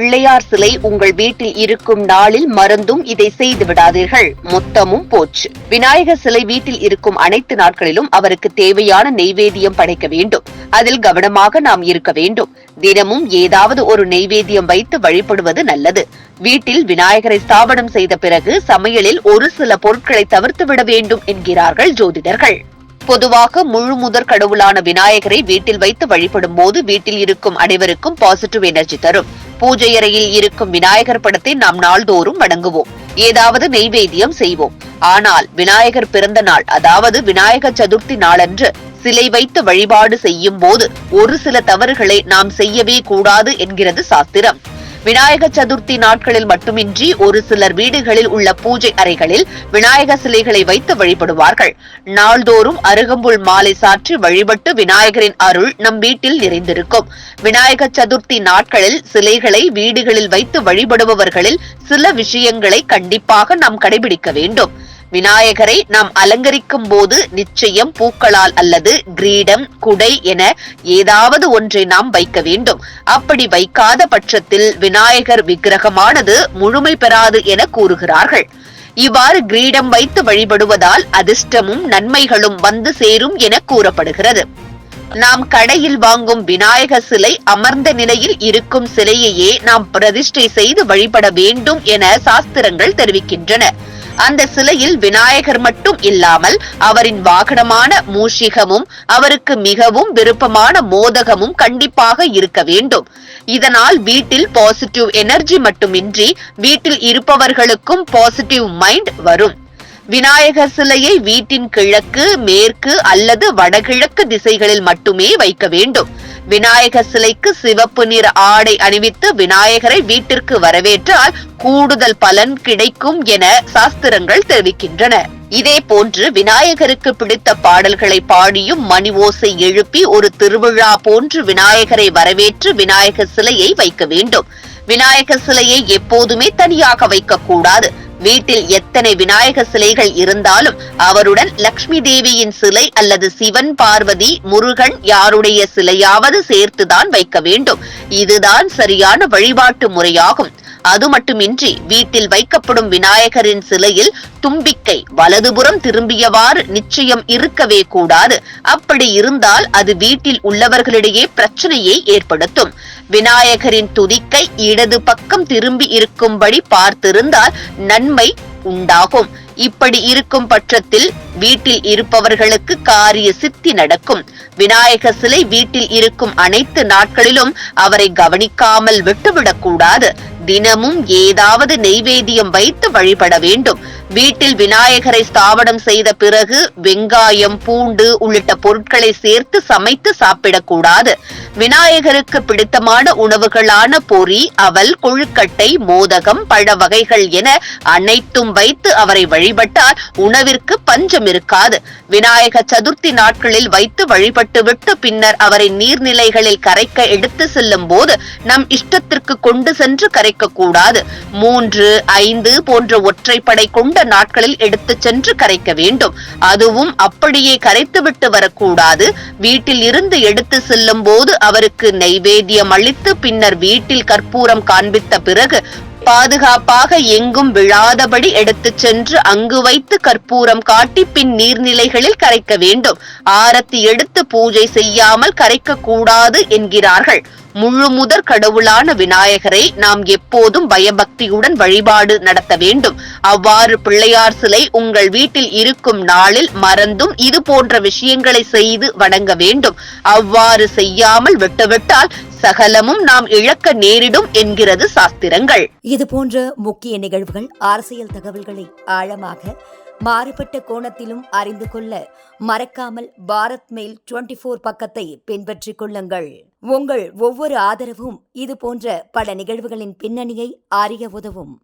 பிள்ளையார் சிலை உங்கள் வீட்டில் இருக்கும் நாளில் மறந்தும் இதை செய்து விடாதீர்கள். மொத்தமும் போச்சு. விநாயகர் சிலை வீட்டில் இருக்கும் அனைத்து நாட்களிலும் அவருக்கு தேவையான நெய்வேத்தியம் படைக்க வேண்டும். அதில் கவனமாக நாம் இருக்க வேண்டும். தினமும் ஏதாவது ஒரு நெய்வேத்தியம் வைத்து வழிபடுவது நல்லது. வீட்டில் விநாயகரை ஸ்தாபனம் செய்த பிறகு சமையலில் ஒரு சில பொருட்களை தவிர்த்து விட வேண்டும் என்கிறார்கள் ஜோதிடர்கள். பொதுவாக முழு முதற் கடவுளான விநாயகரை வீட்டில் வைத்து வழிபடும் போது வீட்டில் இருக்கும் அனைவருக்கும் பாசிட்டிவ் எனர்ஜி தரும். பூஜை அறையில் இருக்கும் விநாயகர் படத்தை நாம் நாள்தோறும் வணங்குவோம். ஏதாவது நெய்வேத்தியம் செய்வோம். ஆனால் விநாயகர் பிறந்த நாள் அதாவது விநாயகர் சதுர்த்தி நாளன்று சிலை வைத்து வழிபாடு செய்யும் போது ஒரு சில தவறுகளை நாம் செய்யவே கூடாது என்கிறது சாஸ்திரம். விநாயக சதுர்த்தி நாட்களில் மட்டுமின்றி ஒரு சிலர் வீடுகளில் உள்ள பூஜை அறைகளில் விநாயக சிலைகளை வைத்து வழிபடுவார்கள். நாள்தோறும் அருகம்புல் மாலை சாற்றி வழிபட்டு விநாயகரின் அருள் நம் வீட்டில் நிறைந்திருக்கும். விநாயக சதுர்த்தி நாட்களில் சிலைகளை வீடுகளில் வைத்து வழிபடுபவர்களில் சில விஷயங்களை கண்டிப்பாக நாம் கடைபிடிக்க வேண்டும். விநாயகரை நாம் அலங்கரிக்கும் போது நிச்சயம் பூக்களால் அல்லது கிரீடம் குடை என ஏதாவது ஒன்றை நாம் வைக்க வேண்டும். அப்படி வைக்காத பட்சத்தில் விநாயகர் விக்கிரகமானது முழுமை பெறாது என கூறுகிறார்கள். இவ்வாறு கிரீடம் வைத்து வழிபடுவதால் அதிர்ஷ்டமும் நன்மைகளும் வந்து சேரும் என கூறப்படுகிறது. நாம் கடையில் வாங்கும் விநாயகர் சிலை அமர்ந்த நிலையில் இருக்கும் சிலையையே நாம் பிரதிஷ்டை செய்து வழிபட வேண்டும் என சாஸ்திரங்கள் தெரிவிக்கின்றன. அந்த சிலையில் விநாயகர் மட்டும் இல்லாமல் அவரின் வாகனமான மூஷிகமும் அவருக்கு மிகவும் விருப்பமான மோதகமும் கண்டிப்பாக இருக்க வேண்டும். இதனால் வீட்டில் பாசிட்டிவ் எனர்ஜி மட்டுமின்றி வீட்டில் இருப்பவர்களுக்கும் பாசிட்டிவ் மைண்ட் வரும். விநாயகர் சிலையை வீட்டின் கிழக்கு மேற்கு அல்லது வடகிழக்கு திசைகளில் மட்டுமே வைக்க வேண்டும். விநாயகர் சிலைக்கு சிவப்பு நிற ஆடை அணிவித்து விநாயகரை வீட்டிற்கு வரவேற்றால் கூடுதல் பலன் கிடைக்கும் என சாஸ்திரங்கள் தெரிவிக்கின்றன. இதே போன்று விநாயகருக்கு பிடித்த பாடல்களை பாடியும் மணி ஓசை எழுப்பி ஒரு திருவிழா போன்று விநாயகரை வரவேற்று விநாயகர் சிலையை வைக்க வேண்டும். விநாயகர் சிலையை எப்போதுமே தனியாக வைக்கக்கூடாது. வீட்டில் எத்தனை விநாயகர் சிலைகள் இருந்தாலும் அவருடன் லக்ஷ்மி தேவியின் சிலை அல்லது சிவன் பார்வதி முருகன் யாருடைய சிலையாவது சேர்த்துதான் வைக்க வேண்டும். இதுதான் சரியான வழிபாட்டு முறையாகும். அது மட்டுமின்றி வீட்டில் வைக்கப்படும் விநாயகரின் சிலையில் தும்பிக்கை வலதுபுறம் திரும்பியவாறு நிச்சயம் இருக்கவே கூடாது. அப்படி இருந்தால் அது வீட்டில் உள்ளவர்களிடையே பிரச்சனையை ஏற்படுத்தும். விநாயகரின் துதிக்கை இடது பக்கம் திரும்பி இருக்கும்படி பார்த்திருந்தால் நன்மை உண்டாகும். இப்படி இருக்கும் பட்சத்தில் வீட்டில் இருப்பவர்களுக்கு காரிய சித்தி நடக்கும். விநாயக சிலை வீட்டில் இருக்கும் அனைத்து நாட்களிலும் அவரை கவனிக்காமல் விட்டுவிடக் கூடாது தினமும் ஏதாவது நெய்வேதியம் வைத்து வழிபட வேண்டும். வீட்டில் விநாயகரை ஸ்தாபனம் செய்த பிறகு வெங்காயம் பூண்டு உள்ளிட்ட பொருட்களை சேர்த்து சமைத்து சாப்பிடக்கூடாது. விநாயகருக்கு பிடித்தமான உணவுகளான பொறி அவல் கொழுக்கட்டை மோதகம் பழ வகைகள் என அனைத்தும் வைத்து அவரை வழிபட்டால் உணவிற்கு பஞ்சம் இருக்காது. விநாயக சதுர்த்தி நாட்களில் வைத்து வழிபட்டுவிட்டு பின்னர் அவரை நீர்நிலைகளில் கரைக்க எடுத்து செல்லும் போது நம் இஷ்டத்திற்கு கொண்டு சென்று கரைக்க கூடாது மூன்று ஐந்து போன்ற ஒற்றைப்படை கொண்ட நாட்களில் எடுத்து சென்று கரைக்க வேண்டும். அதுவும் அப்படியே கரைத்துவிட்டு வரக்கூடாது. வீட்டில் இருந்து எடுத்து செல்லும் போது அவருக்கு நைவேத்தியம் அளித்து பின்னர் வீட்டில் கற்பூரம் காண்பித்த பிறகு பாதுகாப்பாக எங்கும் விழாதபடி எடுத்துச் சென்று அங்கு வைத்து கற்பூரம் காட்டி பின் நீர்நிலைகளில் கரைக்க வேண்டும். ஆரத்தி எடுத்து பூஜை செய்யாமல் கரைக்க கூடாது என்கிறார்கள். முழு முதற் கடவுளான விநாயகரை நாம் எப்போதும் பயபக்தியுடன் வழிபாடு நடத்த வேண்டும். அவ்வாறு பிள்ளையார் சிலை உங்கள் வீட்டில் இருக்கும் நாளில் மறந்தும் இது போன்ற விஷயங்களை செய்து வணங்க வேண்டும். அவ்வாறு செய்யாமல் விட்டுவிட்டால் சகலமும் நாம் இழக்க நேரிடும் என்கிறது சாஸ்திரங்கள். இது போன்ற முக்கிய நிகழ்வுகள் அரசியல் தகவல்களை ஆழமாக மாறுபட்ட கோணத்திலும் அறிந்து கொள்ள மறக்காமல் பாரத் மெயில் டுவெண்டி ஃபோர் பக்கத்தை பின்பற்றிக் கொள்ளுங்கள். உங்கள் ஒவ்வொரு ஆதரவும் இது போன்ற பல நிகழ்வுகளின் பின்னணியை அறிய உதவும்.